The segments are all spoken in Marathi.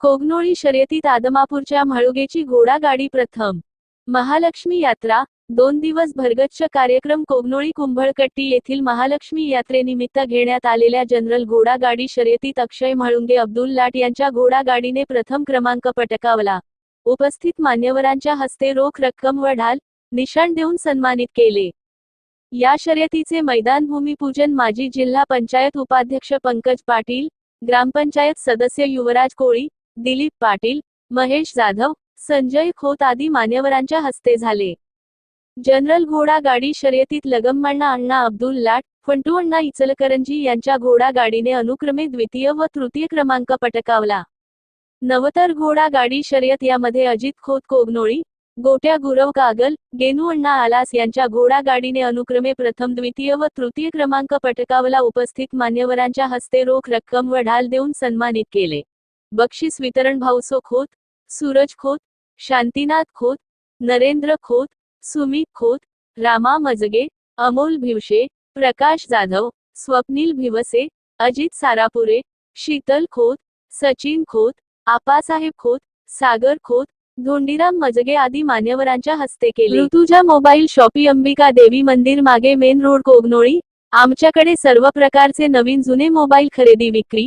कोगनोळी शर्यतीत आदमापूरच्या म्हाळुगेची घोडागाडी प्रथम. महालक्ष्मी यात्रा दोन दिवस भरगच्च कार्यक्रम कोगनोळी कुंभळकट्टी येथील महालक्ष्मी यात्रेनिमित्त घेण्यात आलेल्या जनरल घोडागाडी शर्यतीत अक्षय म्हाळुंगे अब्दुल लाट यांच्या घोडागाडीने प्रथम क्रमांक पटकावला. उपस्थित मान्यवरांच्या हस्ते रोख रक्कम व ढाल निशाण देऊन सन्मानित केले. या शर्यतीचे मैदान भूमिपूजन माजी जिल्हा पंचायत उपाध्यक्ष पंकज पाटील ग्रामपंचायत सदस्य युवराज कोळी दिलीप पाटील महेश जाधव संजय खोत आदी मान्यवरांच्या हस्ते झाले. जनरल घोडा गाडी शर्यतीत लगम्मण्णा अण्णा अब्दुल लाट फंटू अण्णा इचलकरंजी यांच्या घोडा गाडीने अनुक्रमे द्वितीय व तृतीय क्रमांक पटकावला. नवतर घोडा गाडी शर्यत यामध्ये अजित खोत कोगनोळी गोट्या गुरव कागल गेनू अण्णा आलास यांच्या घोडा गाडीने अनुक्रमे प्रथम द्वितीय व तृतीय क्रमांक पटकावला. उपस्थित मान्यवरांच्या हस्ते रोख रक्कम व ढाल देऊन सन्मानित केले. बक्षीस वितरण भाऊसो खोत सूरज खोत शांतीनाथ खोत नरेंद्र खोत सुमित खोत रामा मजगे अमोल भिवशे प्रकाश जाधव स्वप्नील भिवसे अजित सारापुरे शीतल खोत सचिन खोत आपासाहेब खोत सागर खोत धोंडीराम मजगे आदी मान्यवरांच्या हस्ते केले. ऋतुजा मोबाईल शॉपी अंबिका देवी मंदिर मागे मेन रोड कोगनोळी आमच्याकडे सर्व प्रकारचे नवीन जुने मोबाईल खरेदी विक्री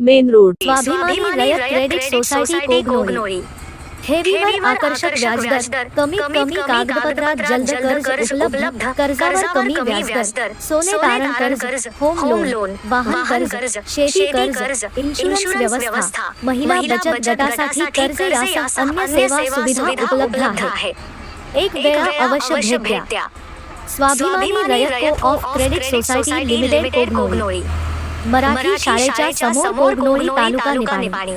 मेन रोड। स्वाभिमानी रयत क्रेडिट सोसायटी कोगनोळी ठेवीवर आकर्षक व्याजदर कमीत कमी कागदपत्रात जलद कर्ज उपलब्ध। कर्जावर कमी व्याजदर सोने तारण कर्ज होम लोन वाहन कर्ज शेती कर्ज इन्शुरन्स व्यवस्था महिला बचत गटासाठी कर्ज यासह अन्य सेवा सुविधा उपलब्ध आहे। एक वेळा अवश्य भेट द्या। Swabhimani Rayat co-op credit society limited Kognoli Marathi शाळेच्या समोर कोगनोळी तालुका निपाणी